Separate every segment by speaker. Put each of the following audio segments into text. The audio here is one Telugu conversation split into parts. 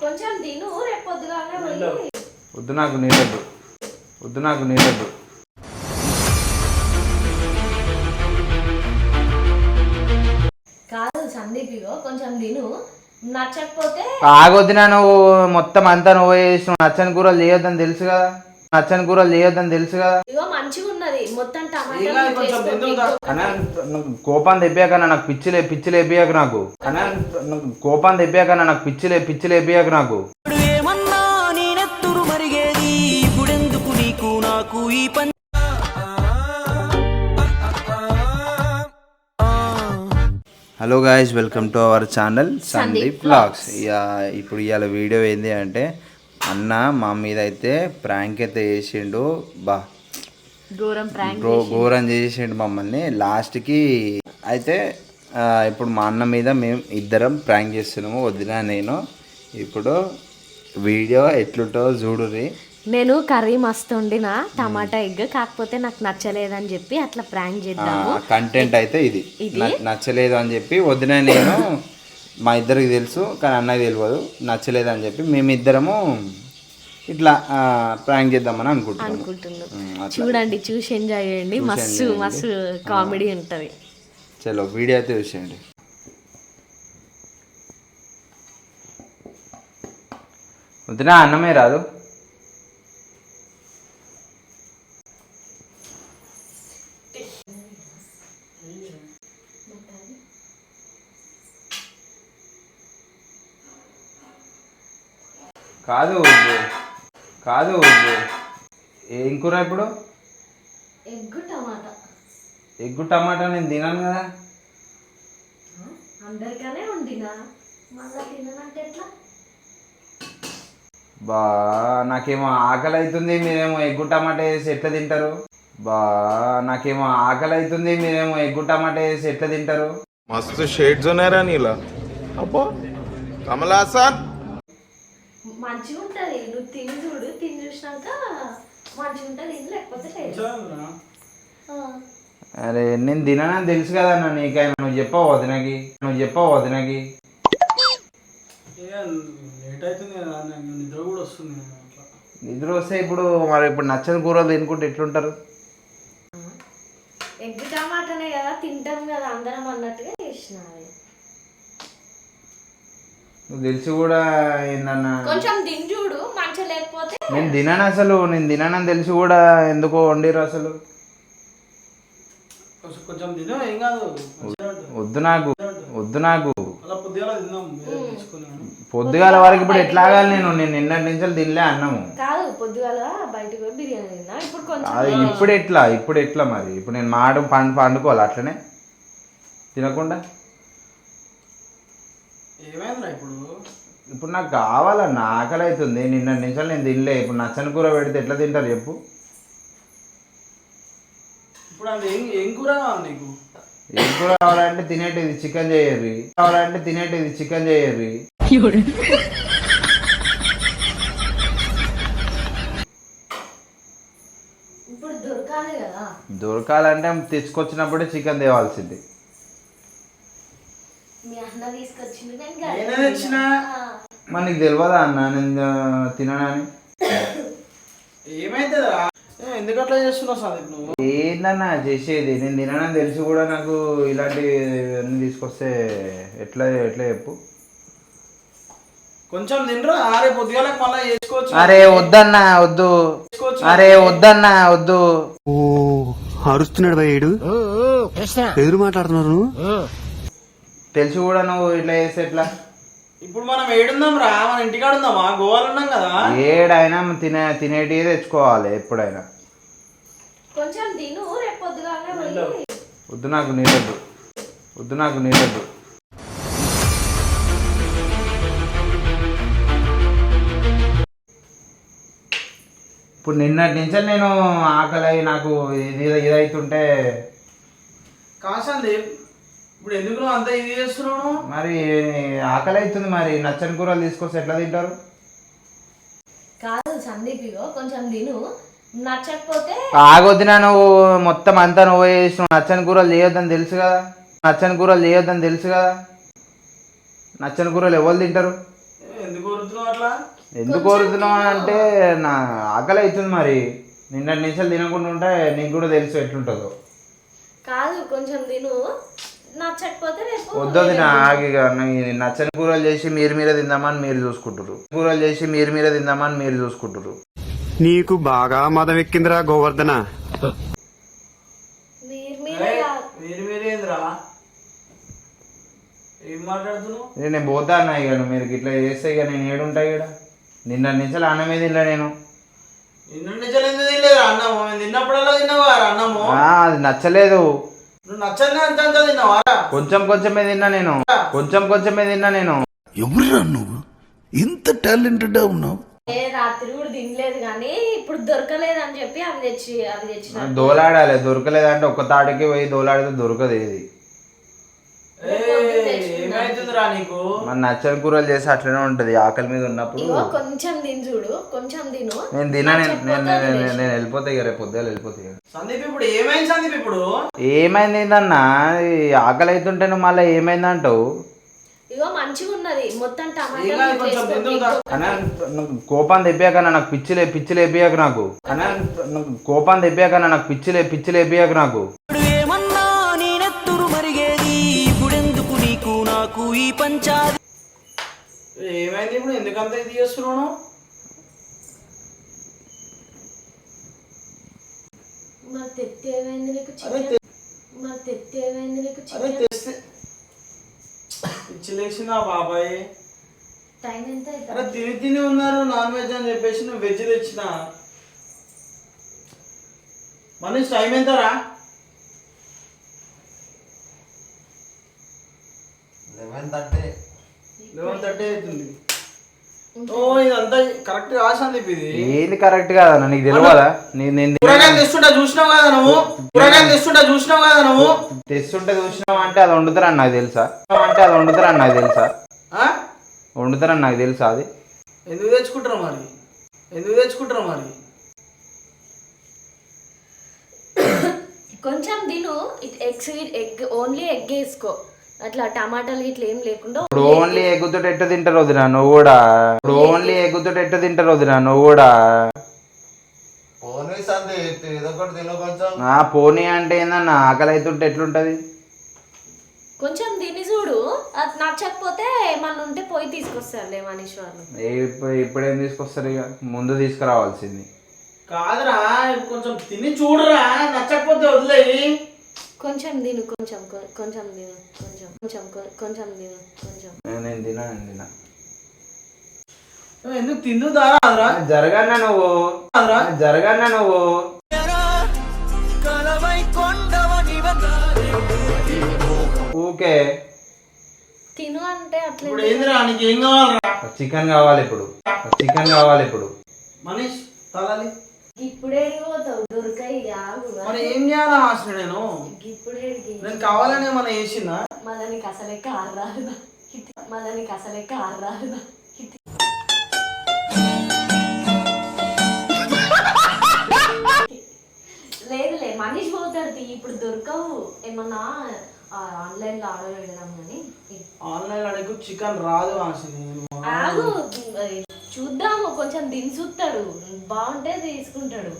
Speaker 1: కొంచెం తిను రేపు పొద్దుగానే పోయి
Speaker 2: వద్దు నాకు నీళ్ళద్దు వద్దు నాకు నీళ్ళద్దు
Speaker 1: కాదు సందీప్ ఇగో కొంచెం తిను. నచ్చకపోతే
Speaker 2: ఆగొద్దునా నువ్వు. మొత్తం అంతా నువ్వు చేసినావు నచ్చని కూరలు చేయొద్దని తెలుసు కదా. నచ్చని కూరలు చేయొద్దని తెలుసు కదా.
Speaker 1: ఇగో మొత్తం
Speaker 2: కోపం తెప్పాక నాకు పిచ్చిలే పిచ్చిలు వేపియాక నాకు. కోపం తెప్పాక నాకు పిచ్చిలే పిచ్చిలు వేపియాక నాకు.
Speaker 3: ఇప్పుడు ఏమన్నా నీ నెత్తురు మరిగేది? ఇప్పుడెందుకు నీకు నాకు ఈ పని?
Speaker 2: Hello guys welcome to our channel Sandeep blogs ఇక ఇప్పుడు ఇవాళ వీడియో ఏంది అంటే అన్న మా మీద అయితే ప్రాంక్ అయితే చేసిండు బా
Speaker 1: ఘోరం
Speaker 2: చేసిండు. మమ్మల్ని. లాస్ట్కి అయితే ఇప్పుడు మా అన్న మీద మేము ఇద్దరం ప్రాంక్ చేస్తున్నాము. వదిన నేను. ఇప్పుడు వీడియో ఎట్లుంటో చూడుర్రి
Speaker 1: నేను కర్రీ మస్తు వండిన. Tomato egg. కాకపోతే నాకు నచ్చలేదని చెప్పి అట్లా ప్రాంక్ చేద్దాము.
Speaker 2: కంటెంట్ అయితే ఇది. నచ్చలేదు అని చెప్పి వదిన నేను మా ఇద్దరికి తెలుసు కానీ అన్నకి తెలియదు. నచ్చలేదు అని చెప్పి మేమిద్దరము ఇట్లా ప్రాంక్ చేద్దామని
Speaker 1: అనుకుంటున్నాను. చూడండి చూసి ఎంజాయ్ చేయండి. మస్తు మస్తు కామెడీ ఉంటది.
Speaker 2: చలో వీడియో అయితే చూసేయండి. వదిన అన్నమే రాదు. కాదు కాదు ఏం కూర ఇప్పుడు?
Speaker 1: ఎగ్గు టమాటా.
Speaker 2: ఎగ్గు టమాటా నేను తినాను కదా.
Speaker 1: అందరికనే ఉండినా
Speaker 2: బా నాకేమో ఆకలి అవుతుంది మీరేమో ఎగ్గు టమాటా వేసి ఎట్లా తింటారు? బా నాకేమో ఆకలి అవుతుంది మీరేమో ఎగ్గు టమాటా వేసి ఎట్లా తింటారు?
Speaker 4: మస్తు షేడ్స్ ఉన్నారా నీలా. అబ్బో కమలాసన్!
Speaker 1: మంచిగా ఉంటది నువ్వు తిని చూడు. తిని చూసినాక మంచిగా ఉంటది ఇది లేకపోతే లేదు.
Speaker 2: అరే నేను తిననని తెలుసు కదా అన్న నీకైనా. నువ్వు చెప్పవు వదినకి? నువ్వు చెప్పవు వదినకి?
Speaker 5: లేట్ అవుతుంది కదా నాకు నిద్ర కూడా వస్తుంది అట్లా.
Speaker 2: నిద్ర వస్తే ఇప్పుడు మరి ఇప్పుడు నచ్చని కూరలు తినుకుంటే ఎట్లుంటారు?
Speaker 1: ఎగ్ టమాటానే కదా తింటాం కదా అందరం అన్నట్టుగా చేసిన.
Speaker 2: నువ్వు తెలిసి కూడా ఏందన్నా?
Speaker 1: కొంచెం తిని చూడు మంచిగా లేకపోతే
Speaker 2: నేను తినను అసలు నేను తిననని తెలిసి కూడా ఎందుకో వండిరు అసలు.
Speaker 5: కొంచెం కొంచెం తిను ఏం కాదు.
Speaker 2: వద్దు నాకు వద్దు నాకు.
Speaker 5: అలా పొద్దుగాల
Speaker 2: వరకు ఇప్పుడు ఎట్లా ఆగాలి నేను? నేను నిన్నటి నుంచి తినలే అన్నము.
Speaker 1: కాదు పొద్దుగాల బయటకు పోయి బిర్యానీ తిన్నా. ఇప్పుడు కొంచెం
Speaker 2: అది ఇప్పుడు ఎట్లా? ఇప్పుడు ఎట్లా మరి? ఇప్పుడు నేను మాడు పండు పండుకోవాలి అట్లనే? తినకుండా?
Speaker 5: ఏమైందిరా ఇప్పుడు?
Speaker 2: ఇప్పుడు నాకు కావాలన్న ఆకలి అవుతుంది నిన్నటి నుంచి నేను తినలే. ఇప్పుడు నచ్చని కూర పెడితే ఎట్లా తింటారు చెప్పు.
Speaker 5: ఇప్పుడు అది ఏం ఏం కూర కావాలి నీకు?
Speaker 2: ఏం కూర కావాలంటే తినేటిది చికెన్ చేయర్రి కావాలంటే తినేటిది చికెన్ చేయర్రి
Speaker 1: ఇప్పుడు దొరకాలి కదా.
Speaker 2: దొరకాలంటే తెచ్చుకొచ్చినప్పుడే చికెన్ తేవాల్సింది.
Speaker 1: మీ అన్న తీసుకొచ్చింది నేను
Speaker 5: నేనే
Speaker 1: గడిపి
Speaker 5: తెచ్చిన.
Speaker 1: ఆ.
Speaker 2: మరి నీకు తెలియదా అన్న? నేను తిననని
Speaker 5: ఏమైతుందిరా? ఏ, ఎందుకు అట్లా చేస్తున్నావు సందీప్ నువ్వు?
Speaker 2: ఏందన్నా చేసేది? నేను తిననని తెలిసి కూడా నాకు ఇలాంటి అన్ని తీసుకొస్తే ఎట్లా ఎట్లా చెప్పు.
Speaker 5: కొంచెం తినరా? అరే పొద్దుగాలకు మళ్ళీ చేసుకోవచ్చు
Speaker 2: అరే వద్దన్నా వద్దు. అరే వద్దన్నా వద్దు.
Speaker 6: ఓ అరుస్తున్నాడు భయ్యుడు ఎదురు మాట్లాడుతున్నారు
Speaker 2: తెలిసి కూడా నువ్వు ఇట్లా చేస్తే ఎట్లా?
Speaker 5: ఇప్పుడు మనం ఏడుందాం రా మన ఇంటికాడ ఉందామా గోవాలో ఉన్నాం కదా.
Speaker 2: ఏడైనా తినే తినేటివి తెచ్చుకోవాలి ఎప్పుడైనా.
Speaker 1: కొంచెం తిను రేపు పొద్దుగానే పోయి.
Speaker 2: వద్దు నాకు నీళ్ళద్దు. వద్దు నాకు నీళ్ళద్దు. ఇప్పుడు నిన్నటి నుంచి నేను ఆకలి అయి నాకు ఇది ఇదైతుంటే
Speaker 5: కాదు సందీప్ ఇప్పుడు ఎందుకు అంత ఇది చేస్తున్నావు?
Speaker 2: మరి ఆకలి అవుతుంది మరి. నచ్చని కూరలు తీసుకొస్తే ఎట్లా తింటారు?
Speaker 1: కాదు సందీప్ ఇగో కొంచెం తిను. నచ్చకపోతే
Speaker 2: ఆగొద్దునా నువ్వు. మొత్తం అంతా నువ్వు చేసినావు. నచ్చని కూరలు చేయొద్దని తెలుసు కదా. నచ్చని కూరలు చేయొద్దని తెలుసు కదా. నచ్చని కూరలు ఎవరు తింటారు?
Speaker 5: ఎందుకు కోరుతున్నావు అట్లా?
Speaker 2: ఎందుకు కోరుతున్నావు అంటే నా ఆకలి అవుతుంది మరి. నిన్నటి నిమిషాలు తినకుండా ఉంటే నీకు కూడా తెలుసు ఎట్లుంటుందో.
Speaker 1: కాదు కొంచెం తిను. నచ్చకపోతే రేపు
Speaker 2: వద్దొద్దు నా ఆగిగా నాకు నచ్చని కూరలు చేసి మీరు మీరే తిందామని మీరు చూసుకుంటారు కూరలు చేసి మీరు మీరే తిందామని మీరు చూసుకుంటారు
Speaker 6: నీకు బాగా మదం ఎక్కిందిరా గోవర్ధన.
Speaker 1: మీరు
Speaker 5: మీరేంద్రా ఏం మాట్లాడుతున్నావు?
Speaker 2: నేను పోతా అన్న ఇక నువ్వు. మీరు ఇట్లా చేస్తే ఇక నేను ఏడుంటా ఇక్కడ నిన్న నిమిషాలు అన్నమే తినలే నేను.
Speaker 5: నిన్ను నిజాలు ఎందుకు తినలేదు అన్నము? మేము తిన్నప్పుడల్లా తిన్నావా అన్నము?
Speaker 2: ఆ, అది నచ్చలేదు.
Speaker 5: నువ్వు నచ్చని అంత అంత తిన్నావా?
Speaker 2: కొంచెం కొంచెమే తిన్నా నేను. కొంచెం కొంచెమే తిన్నా నేను.
Speaker 7: ఎవరురా నువ్వు? ఇంత టాలెంటెడ్ ఉన్నావు.
Speaker 1: ఏ రాత్రి కూడా తినలేదు కానీ ఇప్పుడు దొరకలేదు అని చెప్పి అవి తెచ్చి అవి తెచ్చిన
Speaker 2: దోలాడాలి. దొరకలేదంటే ఒక్క తాటికి పోయి దోలాడితే దొరకదు ఏది. మన నచ్చని కూరలు చేసి అట్లనే ఉంటది. ఆకలి మీద ఉన్నప్పుడు
Speaker 1: ఇగో కొంచెం తిని చూడు. కొంచెం తిను.
Speaker 2: నేను తినా నేను నేను
Speaker 1: నచ్చకపోతే
Speaker 2: నేను-
Speaker 1: వదిలేసి.
Speaker 2: నేను వెళ్ళిపోతా ఇక రేపు పొద్దుగా వెళ్ళిపోతా ఇక.
Speaker 5: సందీప్ ఇప్పుడు ఏమైంది సందీప్ ఇప్పుడు?
Speaker 2: ఏమైంది ఏందన్నా? ఈ ఆకలి అవుతుంటే నువ్వు మళ్ళీ ఏమైంది అంటావు?
Speaker 1: ఇగో మంచిగా ఉన్నది. మొత్తం
Speaker 5: కాదు,
Speaker 1: టమాటా
Speaker 5: తిందువు దా.
Speaker 2: కానీ నాకు కోపం తెప్పాక నాకు పిచ్చి లే పిచ్చి లేపియాక నాకు. కానీ నాకు కోపం తెప్పాక నాకు పిచ్చి లే పిచ్చి లేపియాక నాకు.
Speaker 3: ఈ పంచాది
Speaker 5: ఏమైంది ఇప్పుడు? ఎందుకంత ఇది చేస్తున్నావు?
Speaker 1: మరి తెత్తి ఏమైంది నీకు మరి తెత్తి ఏమైంది నీకు
Speaker 5: తెస్తే బాబాయ్?
Speaker 1: టైం ఎంత
Speaker 5: అరే తిని తిని ఉన్నారు నాన్ వెజ్ అని చెప్పేసి నువ్వు వెజ్ తెచ్చిన. మనీష్ టైం ఎంతరా లెవెన్ థర్టీ అవుతుంది ఓ ఇదంతా కరెక్ట్ సందీప్ ఇది?
Speaker 2: ఏంది కరెక్ట్ కాదన్న నీకు తెలియదా నేను నేను
Speaker 5: కూరగాయలు తెస్తుంటా చూసినావు కదా నువ్వు? కూరగాయలు తెస్తుంటా చూసినావు కదా నువ్వు?
Speaker 2: తెస్తుంటే చూసినావు అంటే అది వండుతారని నాకు తెలుసా? అంటే అది వండుతారని నాకు తెలుసా?
Speaker 5: ఆ?
Speaker 2: వండుతారని నాకు తెలుసా అది?
Speaker 5: ఎందుకు తెచ్చుకుంటారు మరి? ఎందుకు తెచ్చుకుంటారు మరి?
Speaker 1: కొంచెం తిను. ఎగ్ ఎగ్ ఓన్లీ ఎగ్ వేసుకో. అట్లా టమాటాలు ఇట్లా ఏం లేకుండా
Speaker 2: ఇప్పుడు ఓన్లీ ఎగ్గుతో ఎట్ట తింటారు వదినా నువ్వు కూడా. ఇప్పుడు ఓన్లీ ఎగ్గుతో ఎట్ట తింటారు వదినా నువ్వు కూడా.
Speaker 4: పోనీ సందీప్ ఏదో ఒకటి తిన కొంచెం.
Speaker 2: ఆ పోనీ అంటే ఏందన్న ఆకలి అవుతుంటే ఎట్లుంటది?
Speaker 1: కొంచెం తిని చూడు. అది నచ్చకపోతే ఏమన్నా ఉంటే పోయి తీసుకొస్తారులే మనీష్ వాళ్ళు.
Speaker 2: ఏ ఇప్పుడు ఇప్పుడేం తీసుకొస్తారు ఇక ముందు తీసుకురావాల్సింది.
Speaker 5: కాదురా కొంచెం తిని చూడరా నచ్చకపోతే వదిలేయి.
Speaker 1: కొంచెం తిను కొంచెం కొంచెం తిను కొంచెం కొంచెం కొంచెం తిను కొంచెం.
Speaker 2: నేను నేను తినా నేను తినా
Speaker 5: నువ్వు ఎందుకు తిందు దారా?
Speaker 2: జరగన్నా నువ్వు. జరగన్నా నువ్వు. ఊకే
Speaker 1: తిను అంటే అట్లా
Speaker 5: ఇప్పుడు ఏందిరా నీకు ఏం కావాలరా?
Speaker 2: చికెన్ కావాలి ఇప్పుడు. చికెన్ కావాలి ఇప్పుడు.
Speaker 5: మనీష్ తలాలి.
Speaker 1: ఇప్పుడే పోతావు దొరకాయి
Speaker 5: మరి ఏం చేయాలా హాస్టల్ నేను?
Speaker 1: ఇప్పుడే
Speaker 5: నేను కావాలని ఏమన్నా చేసిందా?
Speaker 1: మళ్ళీ నీకు అసలే కారు రాదు మళ్ళీ నీకు అసలే కారు రాదు లేదులే మనీష్ పోతాడు తీ, ఇప్పుడు దొరకవు. ఏమన్నా ఆన్లైన్లో ఆర్డర్ పెడదాం కానీ
Speaker 5: ఆన్లైన్ అడిగి చికెన్ రాదు హాస్టల్
Speaker 1: ఆగు. అది చూద్దాము కొంచెం దిని చూస్తాడు బాగుంటే తీసుకుంటాడు.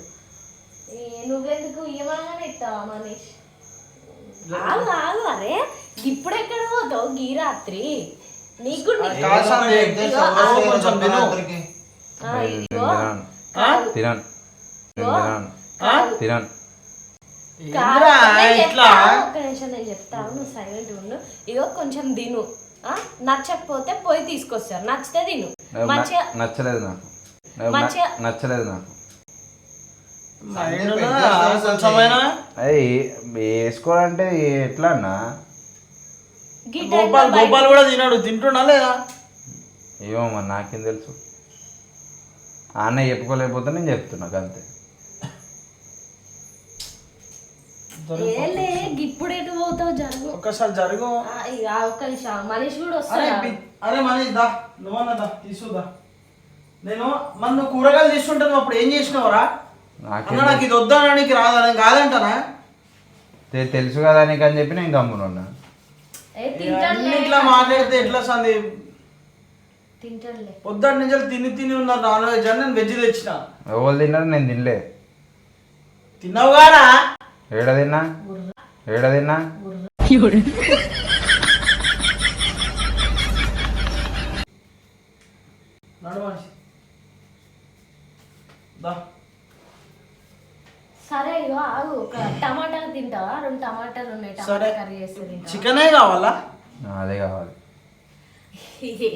Speaker 1: నువ్వెందుకు ఇవ్వగానే ఇస్తావా మనీష్? ఆగు ఆగు అరే ఇప్పుడు ఎక్కడ పోతావు? గీ రాత్రి. నీకు
Speaker 5: ఇట్లా?
Speaker 1: చెప్తాను, ఒక్క నిమిషం నేను చెప్తాను నువ్వు సైలెంట్ ఉండు. ఇగో కొంచెం తిను. ఆ? నచ్చకపోతే పోయి తీసుకొస్తారు. నచ్చితే తిను. మంచిగా
Speaker 2: నచ్చలేదు నాకు.
Speaker 1: మంచిగా-
Speaker 2: నచ్చలేదు నాకు. అది వేసుకోవాలంటే ఎట్లా అన్నా?
Speaker 5: గోపాల్ కూడా తినాడు. తింటున్నా లేదా?
Speaker 2: ఏమో మరి నాకేం తెలుసు. అన్న చెప్పుకోలేకపోతే నేను చెప్తున్నా అంతే
Speaker 1: ఇప్పుడు ఎటు పోతావు జరుగు.
Speaker 5: ఒక్కసారి జరుగు.
Speaker 1: ఒక్క నిమిషం. మనిషి కూడా వస్తాడు?
Speaker 5: అరే మనీష్ దా. నువ్వన్నా దా తీసుకుదా నేను మన కూరగాయలు తీసుకుంటే నువ్వు అప్పుడు ఏం చేసినావురా?
Speaker 2: నాకేం
Speaker 5: అన్న నాకు ఇది వద్దానికి రాదా నేను కాదంటానా?
Speaker 2: తెలుసు కదా నీకు అని చెప్పి నేను గమ్మునున్నా.
Speaker 5: ఇట్లా మాట్లాడితే ఎట్లా సందీప్ పొద్దున్న నుంచి తిని తిని ఉన్నారు నాన్ వెజ్ అని నేను వెజ్ తెచ్చిన.
Speaker 2: ఎవరు తిన్నారు నేను తినలే.
Speaker 5: తిన్నావు కాడా
Speaker 2: ఏడ తిన్నా? ఏడ తిన్నా?
Speaker 5: నడు మనిషి. దా.
Speaker 1: సరే ఇగో ఆగు. ఒక టమాటాలు తింటావా? రెండు టమాటాలు ఉన్నాయి.
Speaker 5: సరే.
Speaker 1: టమాటా కర్రీ చేస్తే తింటావా?
Speaker 5: చికెనే కావాలా?
Speaker 2: అదే కావాలి.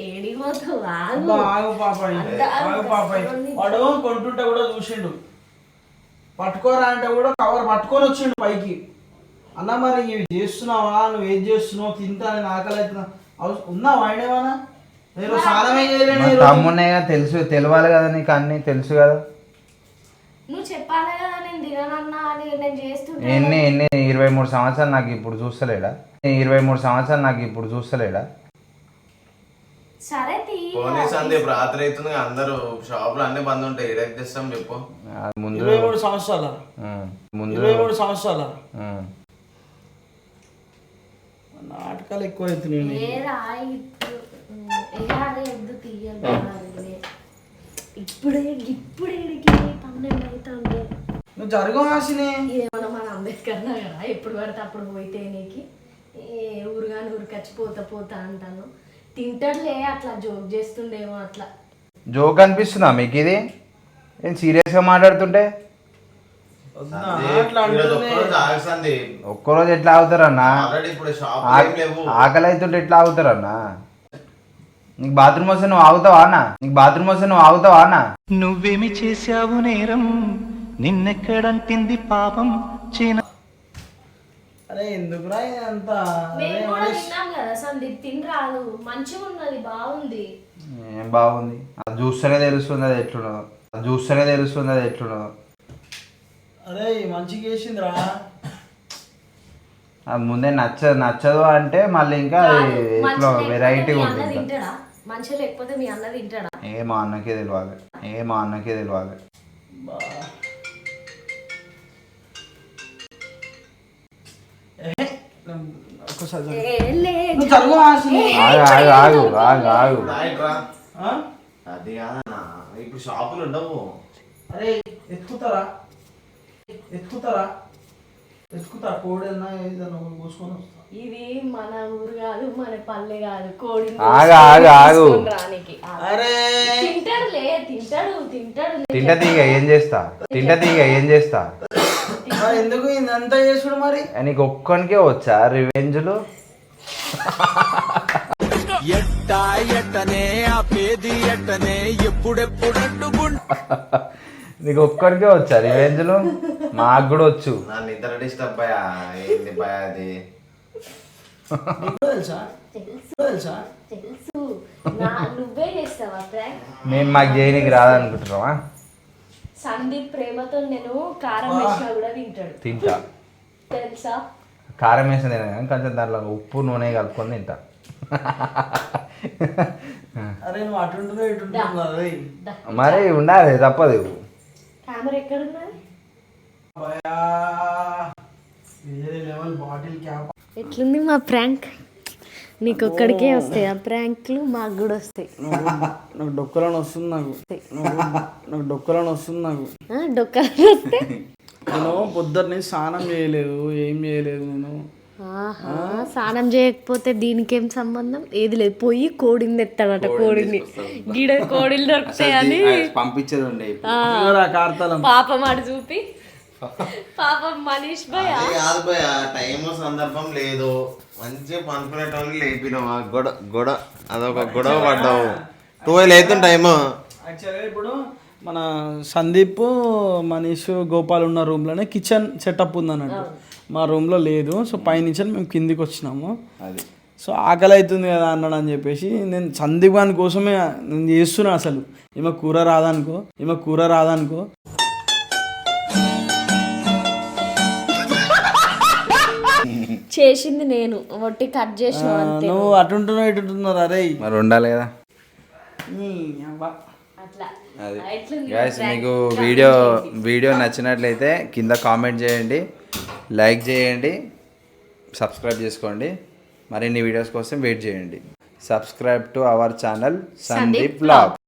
Speaker 1: ఏడిపోతావు ఆగు.
Speaker 5: అబ్బా, ఆగు పాపాయి
Speaker 1: అంత ఆగు,
Speaker 5: ఆగు పాపాయి
Speaker 1: రెండు
Speaker 5: వాడు కొంటుంటే కూడా చూసిండు. పట్టుకోరా అంటే కూడా కవర్ పట్టుకొని వచ్చిండు పైకి. అన్న మరి ఇవి చేస్తున్నావా? నువ్వు ఏం చేస్తున్నావు? తింటా నేను ఆకలి అవుతున్నా ఉన్నావా ఆయనేమన్నా నేను చేయలేను.
Speaker 2: తమ్మున్నాయిగా తెలుసు తెలవాలి కదా నీకు అన్నీ తెలుసు కదా.
Speaker 1: నువ్వు చెప్పాలి కదా నేను తిననన్నా అని నేను చేస్తుంటే.
Speaker 2: ఎన్ని ఎన్ని ఇరవై మూడు సంవత్సరాలు నాకు ఇప్పుడు చూస్తలేడా? ఇరవై మూడు సంవత్సరాలు నాకు ఇప్పుడు చూస్తలేడా?
Speaker 1: సరే తీ
Speaker 4: పోనీ సందీప్ రాత్రి అవుతుంది అందరూ షాపులు అన్ని బంద్ ఉంటాయి. ఏడకి తెస్తాం చెప్పు.
Speaker 2: ఆ, ముందు
Speaker 5: ఇరవై మూడు సంవత్సరాల?
Speaker 2: ఉం, ముందు
Speaker 5: ఇరవై మూడు సంవత్సరాల. నాటకాలు ఎక్కువ అవుతున్నాయి
Speaker 1: రాయి ఇప్పుడు ఎగారే ఎద్దు తీయాలి ఇప్పుడే ఇప్పుడే పన్నెండు అవుతుంది?
Speaker 5: నువ్వు జరుగు హాసిని
Speaker 1: ఏమన్నా మన అంబేద్కర్ కదా? ఎప్పుడు పడితే అప్పుడు పోయితే నీకు. ఏ ఊరుగాని ఊరికొచ్చి పోతా పోతా అంటాను. తింటాడులే అట్లా జోక్ చేస్తుండేమో అట్లా.
Speaker 2: జోక్ అనిపిస్తుందా మీకు ఇది? నేను సీరియస్గా మాట్లాడుతుంటే?
Speaker 4: ఒక్కరోజు
Speaker 2: ఎట్లా అవుతారన్నా ఆకలి అవుతుంటే ఎట్లా ఆగుతారన్నా? నీకు బాత్రూమ్ వస్తే నువ్వు ఆగుతావా అన్న? నీకు బాత్రూమ్ వస్తే నువ్వు ఆగుతావా అన్న?
Speaker 3: నువ్వేమి చేశావు నేరం? నిన్నెక్కడంటింది పాపం? చీన
Speaker 5: అరే ఎందుకురా ఇదంతా
Speaker 1: మేము కూడా. తిన్నాం కదా సందీప్ తిని రాదు మంచిగా ఉన్నది బాగుంది.
Speaker 2: ఏం బాగుంది? అది చూస్తేనే తెలుస్తుంది అది ఎట్లున్నదో. అది చూస్తేనే తెలుస్తుంది అది ఎట్లున్నదో.
Speaker 5: అరే మంచిగా చేసిందిరా.
Speaker 2: అది ముందే నచ్చ నచ్చదు అంటే మళ్ళీ ఇంకా అది ఎట్లా
Speaker 1: మీ
Speaker 2: ఉంటుంది.
Speaker 1: తింటాడా? మంచిగా లేకపోతే మీ అన్న తింటాడా?
Speaker 2: ఏ మా అన్నకే తెలియాలి ఏ మా అన్నకే తెలియాలి ఆగు ఆగు ఆగు ఆగు?
Speaker 4: అది కాదన్నా ఇప్పుడు షాపులు ఉండవు
Speaker 5: అరే ఎత్తుకుతారా ఎత్తుకుతారా ఎత్తుకుతా కోడైనా ఏదైనా ఒకటి కోసుకొని వస్తా
Speaker 1: ఇది మన ఊరు కాదు మన పల్లె కాదు కోడి
Speaker 2: ఆగు, ఆగు, ఆగు.
Speaker 1: రానికి ఆ.
Speaker 5: అరే
Speaker 1: తింటాడులే తింటాడు తింటాడు
Speaker 2: తింట తీగ ఏం చేస్తా తింట తీగ ఏం చేస్తా
Speaker 5: మరి ఎందుకు ఇదంతా చేసుడు మరి?
Speaker 2: నీకు ఒక్కనికే వచ్చా? రివెంజ్లు?
Speaker 3: ఎట్టా ఎట్టనే ఆ పేది ఎట్టనే ఎప్పుడెప్పుడట్టుకుంటా
Speaker 2: నీకు ఒక్కడికే వచ్చా రివెంజ్లు? మాకు కూడా వచ్చు.
Speaker 4: నా నిద్ర డిస్టర్బ్ అయ్యా ఏంది భయ అది?
Speaker 5: నీకు తెలుసా? తెలుసా.
Speaker 1: తెలుసు? నా నువ్వే చేస్తావా ప్రాంక్?
Speaker 2: మేము మాకు చేయనీకి రాదనుకుంటున్నావా?
Speaker 1: సందీప్ ప్రేమతో నేను కారం వేసినా కూడా తింటాడు.
Speaker 2: తింటా.
Speaker 1: తెలుసా?
Speaker 2: కారం వేసిన తిన కానీ కొంచెం దాంట్లో ఉప్పు నూనె కలుపుకొని తింటా.
Speaker 5: అరే నువ్వు అటు ఉంటున్నావు ఇటు ఉంటున్నావు.
Speaker 2: మరి ఉండాలి తప్పదు.
Speaker 1: కెమెరా ఎక్కడ ఉన్నది
Speaker 5: భయా వేరే లెవెల్ బాటిల్ క్యాప్.
Speaker 1: ఎట్లుంది మా ప్రాంక్? నీకు ఒక్కడికే వస్తాయి ఆ ప్రాంక్లు మాకు కూడా వస్తాయి.
Speaker 5: నాకు డొక్కలను వస్తుంది నాకు. నాకు డొక్కలను వస్తుంది నాకు.
Speaker 1: ఆ, డొక్కలు వస్తే?
Speaker 5: నేను పొద్దున్నే స్నానం చేయలేదు ఏం చేయలేదు నేను.
Speaker 1: ఆహా, స్నానం చేయకపోతే దీనికేం సంబంధం? ఏది లేదు పోయి కోడిని తెస్తాడట కోడిని గిడ కోడిలు దొరుకుతాయని.
Speaker 2: పంపించేది
Speaker 1: పాపం ఆడు చూపి. పాపం మనీష్ భయ
Speaker 4: కాదు భయ టైం సందర్భం లేదు. మంచిగా పనుకునేటోళ్ళు లేపినావా గొడవ గొడవ అదొక గొడవ పడ్డావు. ట్వెల్వ్ అవుతుంది టైము
Speaker 5: యాక్చువల్గా ఇప్పుడు మన సందీప్ మనీష్ గోపాల్ ఉన్న రూమ్లోనే కిచెన్ సెటప్ ఉందన్నట్టు. మా రూమ్లో లేదు సో పైనుంచి మేము కిందికి వచ్చినాము.
Speaker 2: అది.
Speaker 5: సో ఆకలి అవుతుంది కదా అన్నాడు అని చెప్పేసి నేను సందీప్ గాని కోసమే నేను చేస్తున్నా అసలు. ఈమె కూర రాదనుకో ఈమె కూర రాదనుకో
Speaker 1: చేసింది నేను. ఒట్టి కట్ చేసిన అంతే.
Speaker 5: నువ్వు అటుంటున్నావు ఇటుంటున్నారు అరే.
Speaker 2: మరి ఉండాలి కదా.
Speaker 1: అట్లా.
Speaker 2: అది. గాయస్ మీకు వీడియో వీడియో నచ్చినట్లయితే కింద కామెంట్ చేయండి లైక్ చేయండి సబ్స్క్రైబ్ చేసుకోండి. మరిన్ని వీడియోస్ కోసం వెయిట్ చేయండి. Subscribe to our channel
Speaker 1: Sandeep
Speaker 2: Sandeep blog